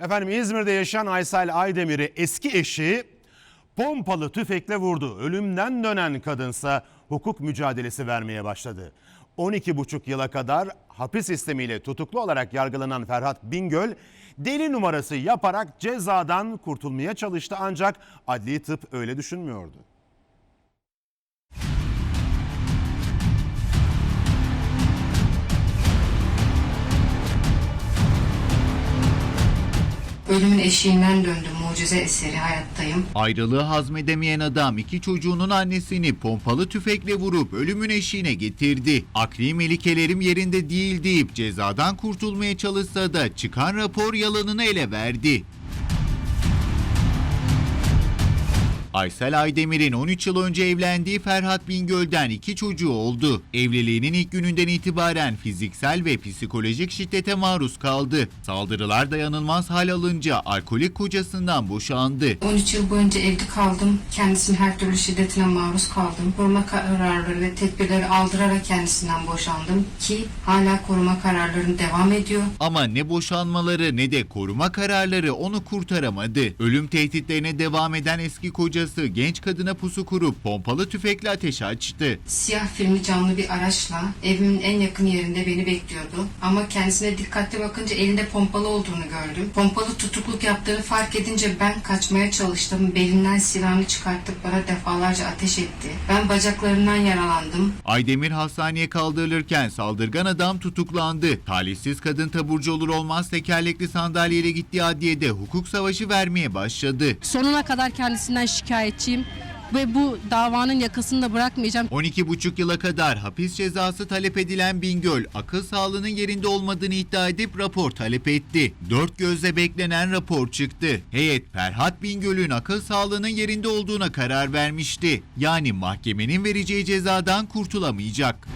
Efendim İzmir'de yaşayan Aysel Aydemir'i eski eşi pompalı tüfekle vurdu. Ölümden dönen kadınsa hukuk mücadelesi vermeye başladı. 12,5 yıla kadar hapis sistemiyle tutuklu olarak yargılanan Ferhat Bingöl deli numarası yaparak cezadan kurtulmaya çalıştı ancak adli tıp öyle düşünmüyordu. Ölümün eşiğinden döndüm. Mucize eseri hayattayım. Ayrılığı hazmedemeyen adam iki çocuğunun annesini pompalı tüfekle vurup ölümün eşiğine getirdi. Akli melikelerim yerinde değil deyip cezadan kurtulmaya çalışsa da çıkan rapor yalanını ele verdi. Aysel Aydemir'in 13 yıl önce evlendiği Ferhat Bingöl'den iki çocuğu oldu. Evliliğinin ilk gününden itibaren fiziksel ve psikolojik şiddete maruz kaldı. Saldırılar dayanılmaz hal alınca alkolik kocasından boşandı. 13 yıl boyunca evde kaldım. Kendisinin her türlü şiddetine maruz kaldım. Koruma kararları ve tedbirleri aldırarak kendisinden boşandım ki hala koruma kararlarım devam ediyor. Ama ne boşanmaları ne de koruma kararları onu kurtaramadı. Ölüm tehditlerine devam eden eski kocası genç kadına pusu kurup pompalı tüfekle ateş açtı. Siyah filmli camlı bir araçla evimin en yakın yerinde beni bekliyordu. Ama kendisine dikkatli bakınca elinde pompalı olduğunu gördüm. Pompalı tutukluk yaptığını fark edince ben kaçmaya çalıştım. Belinden silahını çıkartıp bana defalarca ateş etti. Ben bacaklarından yaralandım. Aydemir hastaneye kaldırılırken saldırgan adam tutuklandı. Talihsiz kadın taburcu olur olmaz tekerlekli sandalyeyle gittiği adliyede hukuk savaşı vermeye başladı. Sonuna kadar kendisinden şikayetçiyim ve bu davanın yakasını da bırakmayacağım. 12,5 yıla kadar hapis cezası talep edilen Bingöl, akıl sağlığının yerinde olmadığını iddia edip rapor talep etti. Dört gözle beklenen rapor çıktı. Heyet Ferhat Bingöl'ün akıl sağlığının yerinde olduğuna karar vermişti. Yani mahkemenin vereceği cezadan kurtulamayacak.